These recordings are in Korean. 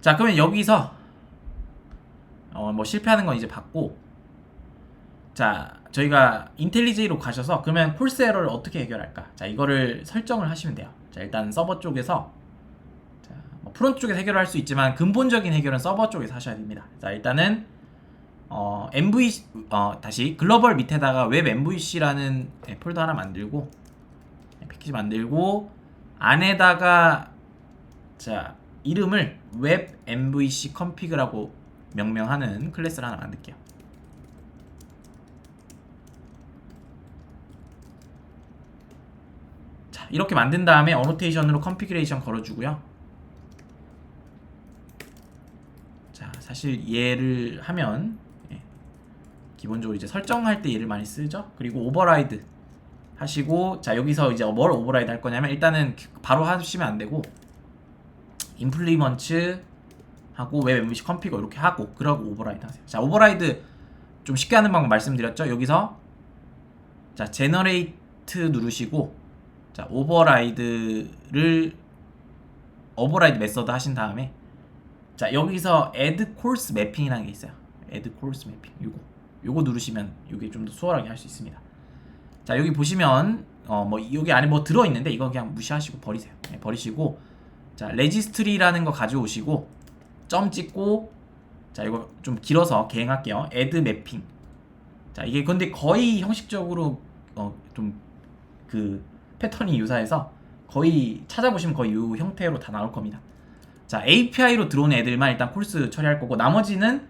자 그러면 여기서 어 뭐 실패하는 건 이제 봤고 자 저희가 인텔리제이로 가셔서 그러면 콜스 에러를 어떻게 해결할까? 자 이거를 설정을 하시면 돼요. 자 일단 서버 쪽에서 자, 뭐 프론트 쪽에서 해결할 수 있지만 근본적인 해결은 서버 쪽에서 하셔야 됩니다. 자 일단은 어 MVC 어 다시 글로벌 밑에다가 웹 MVC라는 예, 폴더 하나 만들고 예, 패키지 만들고 안에다가 자 이름을 웹 MVC config라고 명명하는 클래스를 하나 만들게요. 자 이렇게 만든 다음에 어노테이션으로 컨피그레이션 걸어주고요. 자 사실 얘를 하면 예, 기본적으로 이제 설정할 때 얘를 많이 쓰죠. 그리고 오버라이드 하시고 자 여기서 이제 뭘 오버라이드 할 거냐면 일단은 바로 하시면 안 되고 임플리먼트 하고 웹 MVC 컴피거 이렇게 하고 그러고 오버라이드 하세요. 자 오버라이드 좀 쉽게 하는 방법 말씀드렸죠. 여기서 자 제너레이트 누르시고 자 오버라이드를 오버라이드 메서드 하신 다음에 자 여기서 add course mapping이라는 게 있어요. add course mapping 요거 요거 누르시면 요게 좀 더 수월하게 할 수 있습니다. 자 여기 보시면 어 뭐 여기 안에 뭐 들어 있는데 이거 그냥 무시하시고 버리세요. 네, 버리시고 자 레지스트리라는 거 가져오시고 점 찍고 자 이거 좀 길어서 개행할게요. add mapping. 자 이게 근데 거의 형식적으로 어 좀그 패턴이 유사해서 거의 찾아보시면 거의 이 형태로 다 나올 겁니다. 자 API로 들어온 애들만 일단 콜스 처리할 거고 나머지는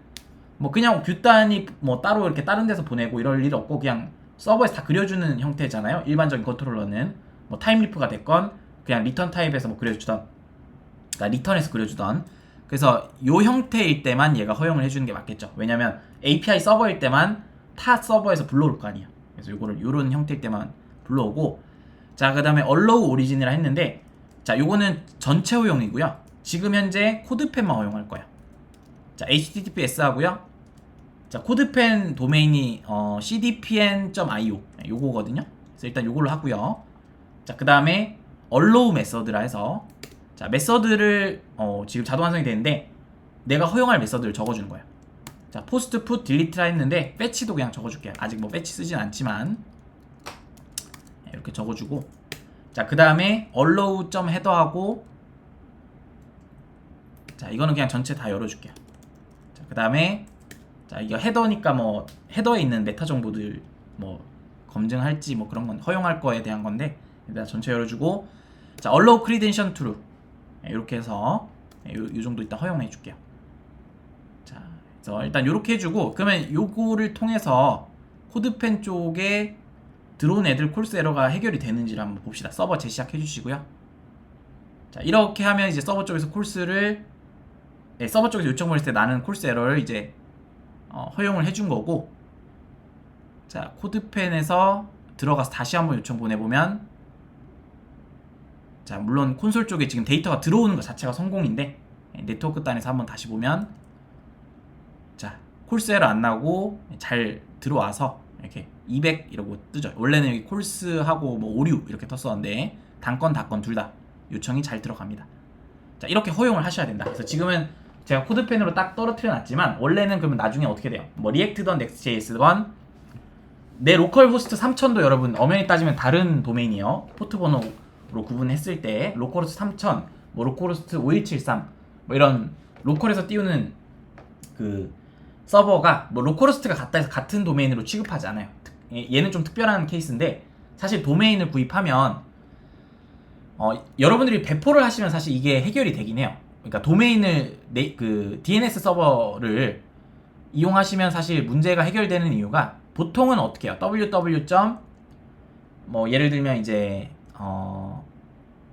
뭐 그냥 뷰단이 뭐 따로 이렇게 다른 데서 보내고 이럴 일 없고 그냥 서버에서 다 그려주는 형태잖아요. 일반적인 컨트롤러는 뭐 타임리프가 됐건 그냥 리턴 타입에서 뭐 그려주던 그러니까 리턴에서 그려주던 그래서 요 형태일 때만 얘가 허용을 해주는 게 맞겠죠. 왜냐면 API 서버일 때만 타 서버에서 불러올 거 아니에요. 그래서 요거를 요런 형태일 때만 불러오고 자 그다음에 allow origin이라 했는데 자 요거는 전체 허용이고요. 지금 현재 코드펜만 허용할 거예요. 자 https 하고요. 자 코드펜 도메인이 어, cdpn.io 네, 요거거든요. 그래서 일단 요걸로 하고요. 자 그다음에 allow 메서드라 해서 자 메서드를 어, 지금 자동 완성이 되는데 내가 허용할 메서드를 적어주는 거예요. 자 포스트 풋 딜리트라 했는데 패치도 그냥 적어줄게요. 아직 뭐 패치 쓰진 않지만 네, 이렇게 적어주고 자 그 다음에 allow 점 헤더하고 자 이거는 그냥 전체 다 열어줄게요. 자 그 다음에 자 이거 헤더니까 뭐 헤더에 있는 메타 정보들 뭐 검증할지 뭐 그런 건 허용할 거에 대한 건데 일단 전체 열어주고 자 allow credential true 이렇게 해서 네, 요, 요 정도 일단 허용해 줄게요. 자 그래서 일단 이렇게 해주고 그러면 요거를 통해서 코드펜 쪽에 들어온 애들 콜스 에러가 해결이 되는지를 한번 봅시다. 서버 재시작 해 주시고요. 자 이렇게 하면 이제 서버 쪽에서 콜스를 네, 서버 쪽에서 요청 보냈을 때 나는 콜스 에러를 이제 어, 허용을 해준 거고 자 코드펜에서 들어가서 다시 한번 요청 보내보면 자 물론 콘솔 쪽에 지금 데이터가 들어오는 것 자체가 성공인데 예, 네트워크 단에서 한번 다시 보면 자 에러 안 나고 잘 들어와서 이렇게 200 이러고 뜨죠. 원래는 여기 콜스하고 뭐 오류 이렇게 떴었는데 단건 다건 둘 다 요청이 잘 들어갑니다. 자 이렇게 허용을 하셔야 된다. 그래서 지금은 제가 코드펜으로 딱 떨어뜨려 놨지만 원래는 그러면 나중에 어떻게 돼요? 뭐 리액트던 넥스트JS건 내 로컬 호스트 3000도 여러분 엄연히 따지면 다른 도메인이에요. 포트 번호 로 구분했을 때 로컬호스트 3000, 뭐 로컬호스트 5173, 뭐 이런 로컬에서 띄우는 그 서버가 뭐 로컬호스트가 같다 해서 같은 도메인으로 취급하지 않아요. 특- 얘- 얘는 좀 특별한 케이스인데 사실 도메인을 구입하면 어, 여러분들이 배포를 하시면 사실 이게 해결이 되긴 해요. 그러니까 도메인을 네, 그 DNS 서버를 이용하시면 사실 문제가 해결되는 이유가 보통은 어떻게 해요? www. 뭐 예를 들면 이제 어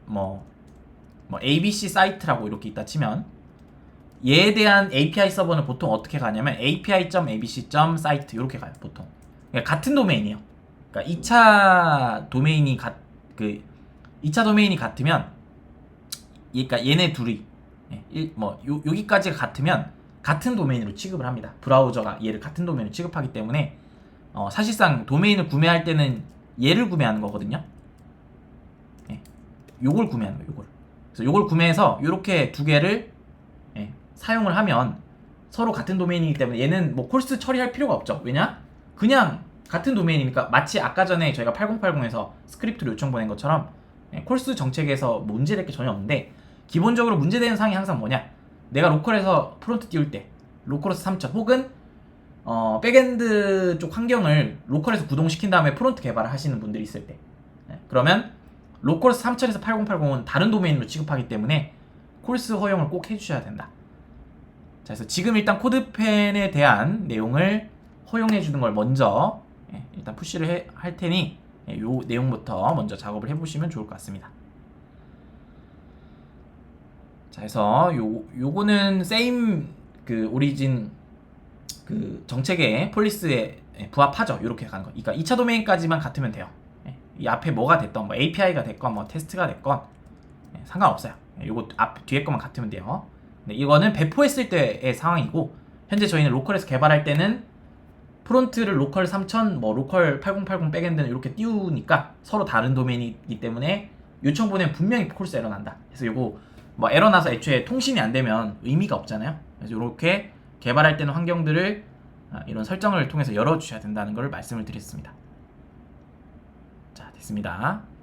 뭐 뭐 ABC 사이트라고 이렇게 있다 치면 얘에 대한 API 서버는 보통 어떻게 가냐면 api.abc.site 이렇게 가요 보통. 그러니까 같은 도메인이에요. 그러니까 2차 도메인이 같, 그 2차 도메인이 같으면 그러니까 얘네 둘이 예, 일- 뭐 요, 여기까지가 같으면 같은 도메인으로 취급을 합니다. 브라우저가 얘를 같은 도메인으로 취급하기 때문에 어, 사실상 도메인을 구매할 때는 얘를 구매하는 거거든요. 예, 요걸 구매하는 거예요 요걸 그래서 요걸 구매해서 요렇게 두 개를 예, 사용을 하면 서로 같은 도메인이기 때문에 얘는 뭐 콜스 처리할 필요가 없죠. 왜냐? 그냥 같은 도메인이니까 마치 아까 전에 저희가 8080에서 스크립트를 요청 보낸 것처럼 예, 콜스 정책에서 문제될 게 전혀 없는데 기본적으로 문제되는 사항이 항상 뭐냐? 내가 로컬에서 프론트 띄울 때 로컬에서 3000 혹은 어, 백엔드 쪽 환경을 로컬에서 구동시킨 다음에 프론트 개발을 하시는 분들이 있을 때 예, 그러면 로컬에서 3000에서 8080은 다른 도메인으로 취급하기 때문에 콜스 허용을 꼭 해주셔야 된다. 자, 그래서 지금 일단 코드펜에 대한 내용을 허용해 주는 걸 먼저 예, 일단 푸시를 해- 할 테니 예, 요 내용부터 먼저 작업을 해보시면 좋을 것 같습니다. 자, 그래서 요 요거는 세임 그 오리진 그 정책의 폴리스에 예, 부합하죠. 이렇게 가는 거. 그러니까 2차 도메인까지만 같으면 돼요. 예, 이 앞에 뭐가 됐던 뭐 API가 됐건 뭐 테스트가 됐건 예, 상관없어요. 예, 요거 앞 뒤에 것만 같으면 돼요. 네, 이거는 배포했을 때의 상황이고 현재 저희는 로컬에서 개발할 때는 프론트를 로컬 3000, 뭐 로컬 8080 백엔드는 이렇게 띄우니까 서로 다른 도메인이기 때문에 요청 보내면 분명히 콜스 에러 난다. 그래서 요거 뭐 에러 나서 애초에 통신이 안 되면 의미가 없잖아요. 그래서 이렇게 개발할 때는 환경들을 아, 이런 설정을 통해서 열어주셔야 된다는 걸 말씀을 드렸습니다. 자, 됐습니다.